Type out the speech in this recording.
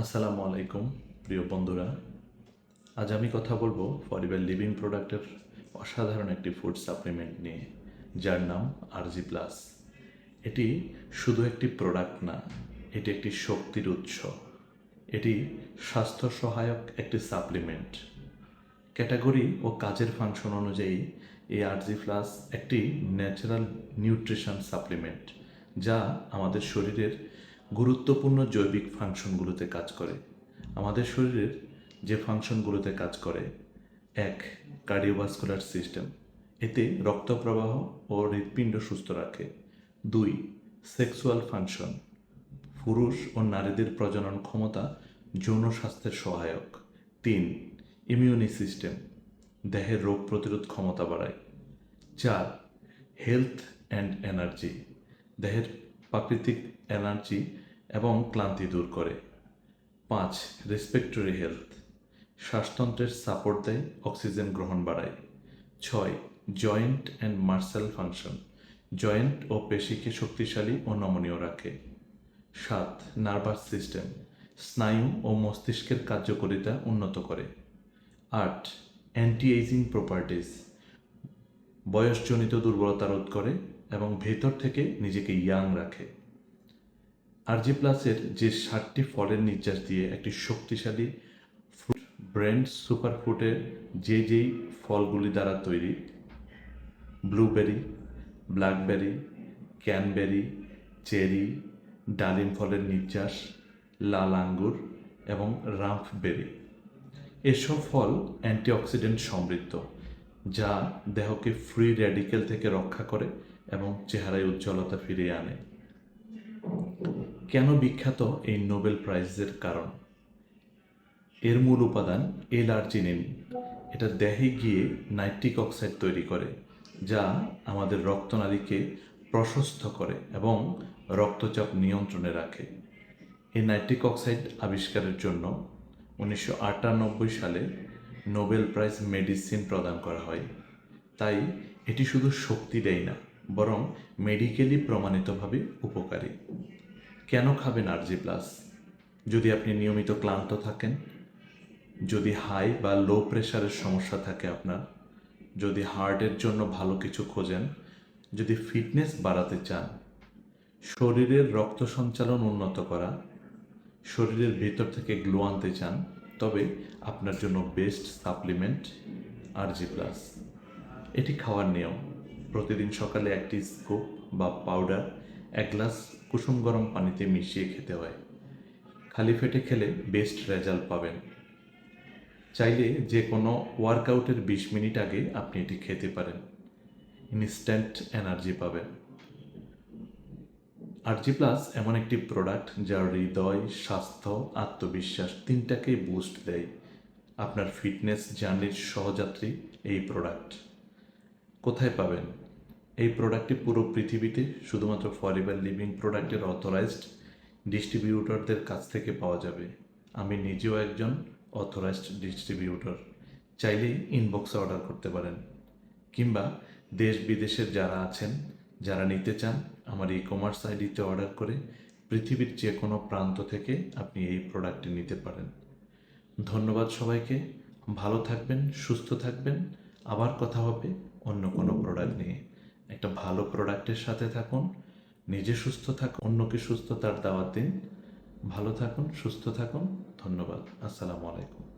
আসসালামু আলাইকুম, প্রিয় বন্ধুরা। আজ আমি কথা বলব ফরিবার লিভিং প্রোডাক্টের অসাধারণ একটি ফুড সাপ্লিমেন্ট নিয়ে, যার নাম আরজি প্লাস এটি শুধু একটি প্রোডাক্ট না, এটি একটি শক্তির উৎস। এটি স্বাস্থ্য সহায়ক একটি সাপ্লিমেন্ট ক্যাটাগরি ও কাজের ফাংশন অনুযায়ী, এই আরজি প্লাস একটি ন্যাচারাল নিউট্রিশন সাপ্লিমেন্ট যা আমাদের শরীরের গুরুত্বপূর্ণ জৈবিক ফাংশনগুলোতে কাজ করে। আমাদের শরীরের যে ফাংশনগুলোতে কাজ করে, এক, কার্ডিওভাস্কুলার সিস্টেম। এতে রক্ত প্রবাহ ও হৃৎপিণ্ড সুস্থ রাখে। দুই, সেক্সুয়াল ফাংশন। পুরুষ ও নারীদের প্রজনন ক্ষমতা যৌন স্বাস্থ্যের সহায়ক। তিন, ইমিউনি সিস্টেম। দেহের রোগ প্রতিরোধ ক্ষমতা বাড়ায়। চার, হেলথ অ্যান্ড এনার্জি। দেহের প্রাকৃতিক এনার্জি এবং ক্লান্তি দূর করে। পাঁচ রেসপেক্টরি হেলথ শ্বাসতন্ত্রের সাপোর্ট দেয় অক্সিজেন গ্রহণ বাড়ায়। ছয় joint and muscle function joint ও পেশিকে শক্তিশালী ও নমনীয় রাখে। সাত নার্ভাস সিস্টেম স্নায়ু ও মস্তিষ্কের কার্যকারিতা উন্নত করে। আট অ্যান্টি এইজিং প্রপার্টিজ বয়সজনিত দুর্বলতা রোধ করে। এবং ভেতর থেকে নিজেকে ইয়াং রাখে। আরজি প্লাসের যে ষাটটি ফলের নির্যাস দিয়ে একটি শক্তিশালী ফ্রুট ব্র্যান্ড সুপার ফ্রুটের যে যেই ফলগুলি দ্বারা তৈরি ব্লুবেরি ব্ল্যাকবেরি ক্যানবেরি চেরি ডালিম ফলের নির্যাস, লাল আঙ্গুর এবং রাম্পবেরি, এসব ফল অ্যান্টিঅক্সিডেন্ট সমৃদ্ধ, যা দেহকে ফ্রি র্যাডিক্যাল থেকে রক্ষা করে এবং চেহারায় উজ্জ্বলতা ফিরিয়ে আনে। কেন বিখ্যাত এই নোবেল প্রাইজের কারণ? এর মূল উপাদান এল আর্জিনিন এটা দেহে গিয়ে নাইট্রিক অক্সাইড তৈরি করে, যা আমাদের রক্তনালীকে প্রশস্ত করে এবং রক্তচাপ নিয়ন্ত্রণে রাখে। এই নাইট্রিক অক্সাইড আবিষ্কারের জন্য উনিশশো আটানব্বই সালে নোবেল প্রাইজ মেডিসিন প্রদান করা হয়। তাই এটি শুধু শক্তি দেয় না বরং মেডিকেলি প্রমাণিতভাবে উপকারী। কেন খাবেন আরজি প্লাস যদি আপনি নিয়মিত ক্লান্ত থাকেন, যদি হাই বা লো প্রেশারের সমস্যা থাকে আপনার, যদি হার্টের জন্য ভালো কিছু খোঁজেন, যদি ফিটনেস বাড়াতে চান, শরীরের রক্ত সঞ্চালন উন্নত করা, শরীরের ভিতর থেকে গ্লো আনতে চান, তবে আপনার জন্য বেস্ট সাপ্লিমেন্ট আরজি প্লাস এটি খাওয়ার নিয়ম। প্রতিদিন সকালে একটি স্কুপ বা পাউডার, এক গ্লাস কুসুম গরম পানিতে মিশিয়ে খেতে হয়। খালি পেটে খেলে বেস্ট রেজাল্ট পাবেন। চাইলে যে কোনো ওয়ার্কআউটের বিশ মিনিট আগে আপনি এটি খেতে পারেন। ইনস্ট্যান্ট এনার্জি পাবেন। আরজি প্লাস এমন একটি প্রোডাক্ট যার হৃদয়, স্বাস্থ্য, আত্মবিশ্বাস তিনটাকেই বুস্ট দেয়। আপনার ফিটনেস জার্নির সহযাত্রী এই প্রোডাক্ট কোথায় পাবেন? এই প্রোডাক্টটি পুরো পৃথিবীতে শুধুমাত্র ফরএভার লিভিং প্রোডাক্টের অথরাইজড ডিস্ট্রিবিউটরদের কাছ থেকে পাওয়া যাবে। আমি নিজেও একজন অথরাইজড ডিস্ট্রিবিউটর চাইলেই ইনবক্সে অর্ডার করতে পারেন। কিংবা দেশ বিদেশের যারা আছেন, যারা নিতে চান, আমার ই কমার্স আইডিতে অর্ডার করে পৃথিবীর যে কোনো প্রান্ত থেকে আপনি এই প্রোডাক্টটি নিতে পারেন। ধন্যবাদ সবাইকে। ভালো থাকবেন, সুস্থ থাকবেন। আবার কথা হবে অন্য কোনো প্রোডাক্ট নিয়ে। একটা ভালো প্রোডাক্টের সাথে থাকুন, নিজে সুস্থ থাকুন, অন্যকে সুস্থতার দাওয়াত দিন। ভালো থাকুন, সুস্থ থাকুন। ধন্যবাদ। আসসালামু আলাইকুম।